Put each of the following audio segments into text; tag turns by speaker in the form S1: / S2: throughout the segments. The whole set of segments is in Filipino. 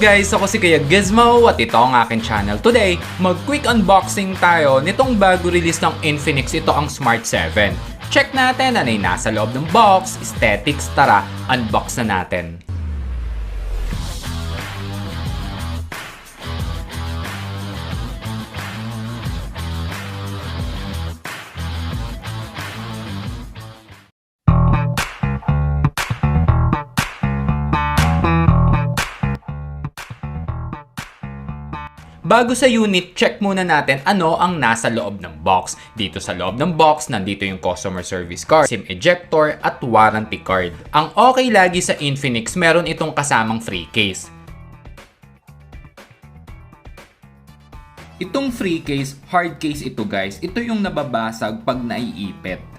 S1: guys, ako si Kuya Gizmo at ito ang aking channel. Today, mag-quick unboxing tayo nitong bago release ng Infinix. Ito ang Smart 7. Check natin ano nasa loob ng box, aesthetics, tara, unbox na natin. Bago sa unit, check muna natin ano ang nasa loob ng box. Dito sa loob ng box, nandito yung customer service card, SIM ejector, at warranty card. Ang okay lagi sa Infinix, meron itong kasamang free case. Itong free case, hard case ito guys, ito yung nababasag pag naiipit.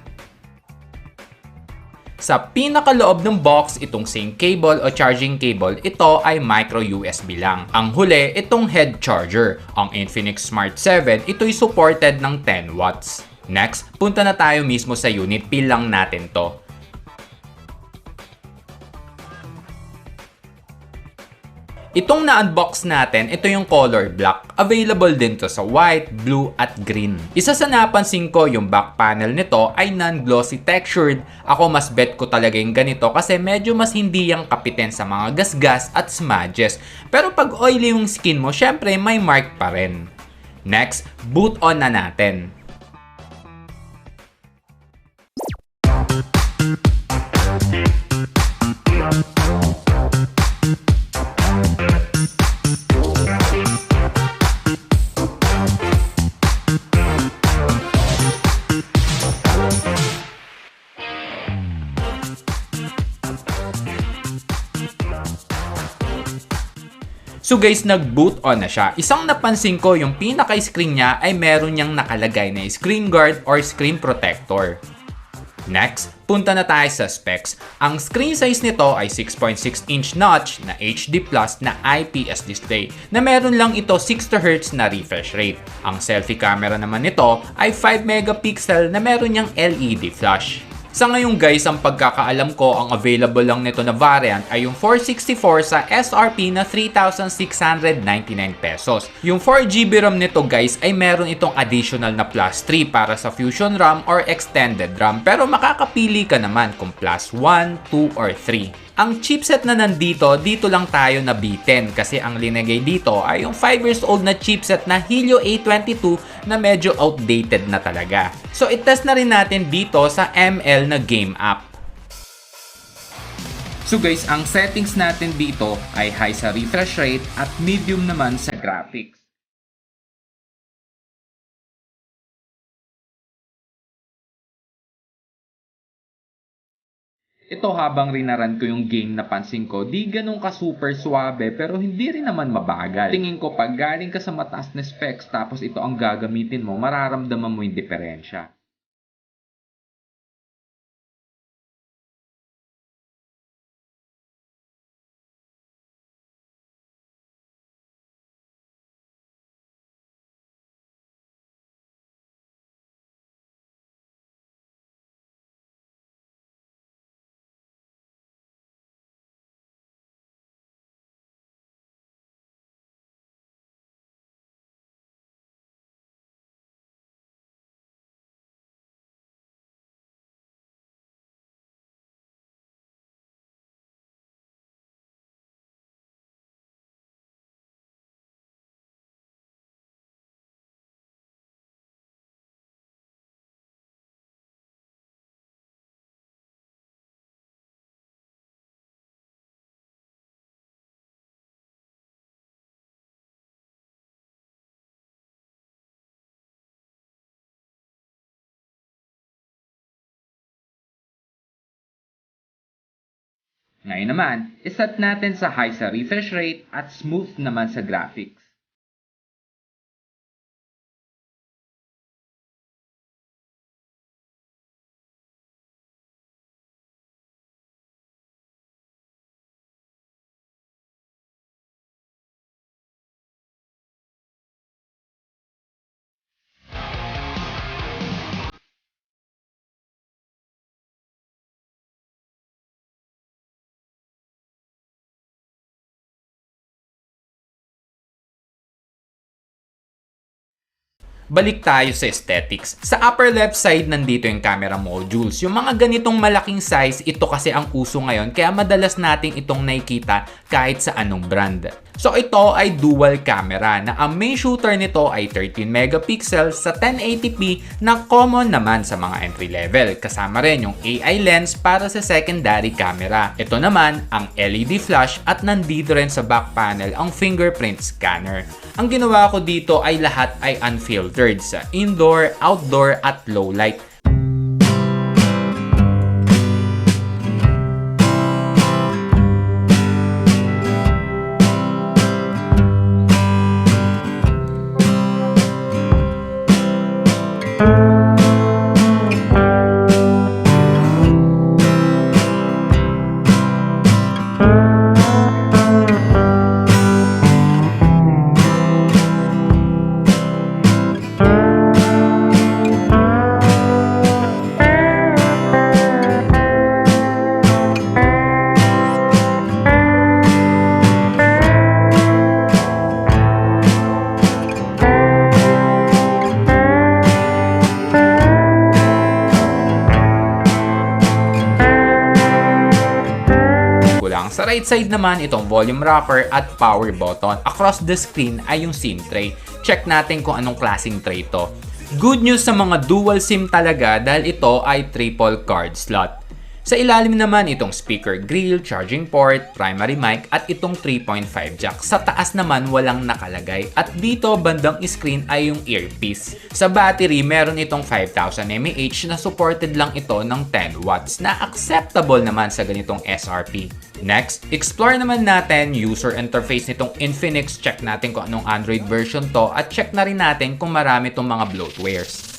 S1: Sa pinakaloob ng box, itong sync cable o charging cable, ito ay micro USB lang. Ang huli, itong head charger. Ang Infinix Smart 7, ito'y supported ng 10 watts. Next, punta na tayo mismo sa unit, peel lang natin to. Itong na-unbox natin, ito yung color black. Available din to sa white, blue, at green. Isa sa napansin ko, yung back panel nito ay non-glossy textured. Ako mas bet ko talaga yung ganito kasi medyo mas hindi yung kapitin sa mga gasgas at smudges. Pero pag oily yung skin mo, syempre may mark pa rin. Next, boot on na natin. So guys, nag-boot on na siya. Isang napansin ko, yung pinaka-screen niya ay meron niyang nakalagay na screen guard or screen protector. Next, punta na tayo sa specs. Ang screen size nito ay 6.6 inch notch na HD Plus na IPS display na meron lang ito 60Hz na refresh rate. Ang selfie camera naman nito ay 5 megapixel na meron niyang LED flash. Sa ngayon guys, ang pagkakaalam ko, ang available lang nito na variant ay yung 464 sa SRP na 3,699 pesos. Yung 4GB RAM nito guys ay meron itong additional na plus 3 para sa Fusion RAM or Extended RAM pero makakapili ka naman kung plus 1, 2, or 3. Ang chipset na nandito, dito lang tayo nabitin kasi ang linagay dito ay yung 5 years old na chipset na Helio A22 na medyo outdated na talaga. So itest na rin natin dito sa ML na game app. So guys, ang settings natin dito ay high sa refresh rate at medium naman sa graphics. Ito habang rinaran ko yung game napansin ko, di ganun ka super suabe pero hindi rin naman mabagal. Tingin ko pag galing ka sa mataas na specs tapos ito ang gagamitin mo, mararamdaman mo yung diferensya. Ngayon naman, iset natin sa high sa refresh rate at smooth naman sa graphics. Balik tayo sa aesthetics. Sa upper left side, nandito yung camera modules. Yung mga ganitong malaking size, ito kasi ang uso ngayon, kaya madalas nating itong nakikita kahit sa anong brand. So ito ay dual camera na ang main shooter nito ay 13 megapixels sa 1080p na common naman sa mga entry level. Kasama rin yung AI lens para sa secondary camera. Ito naman ang LED flash at nandito rin sa back panel ang fingerprint scanner. Ang ginawa ko dito ay lahat ay unfiltered sa indoor, outdoor at low light. Right side naman, itong volume rocker at power button. Across the screen ay yung SIM tray. Check natin kung anong klaseng tray to. Good news sa mga dual SIM talaga dahil ito ay triple card slot. Sa ilalim naman itong speaker grill, charging port, primary mic at itong 3.5 jack. Sa taas naman walang nakalagay at dito bandang screen ay yung earpiece. Sa battery meron itong 5000 mAh na supported lang ito ng 10 watts na acceptable naman sa ganitong SRP. Next, explore naman natin user interface nitong Infinix. Check natin kung anong Android version to at check na rin natin kung marami itong mga bloatwares.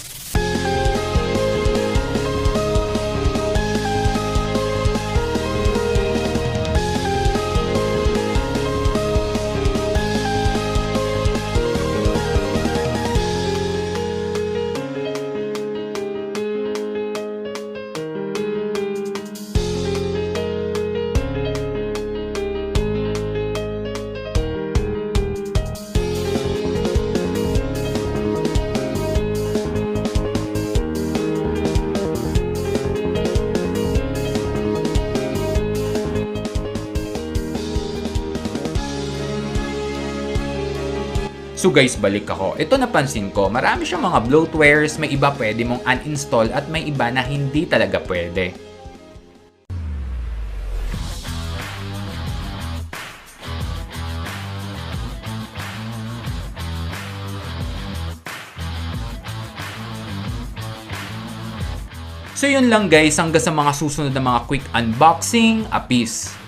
S1: So guys, balik ako. Ito napansin ko, marami siyang mga bloatwares, may iba pwede mong uninstall at may iba na hindi talaga pwede. So yun lang guys, hanggang sa mga susunod na mga quick unboxing, a peace!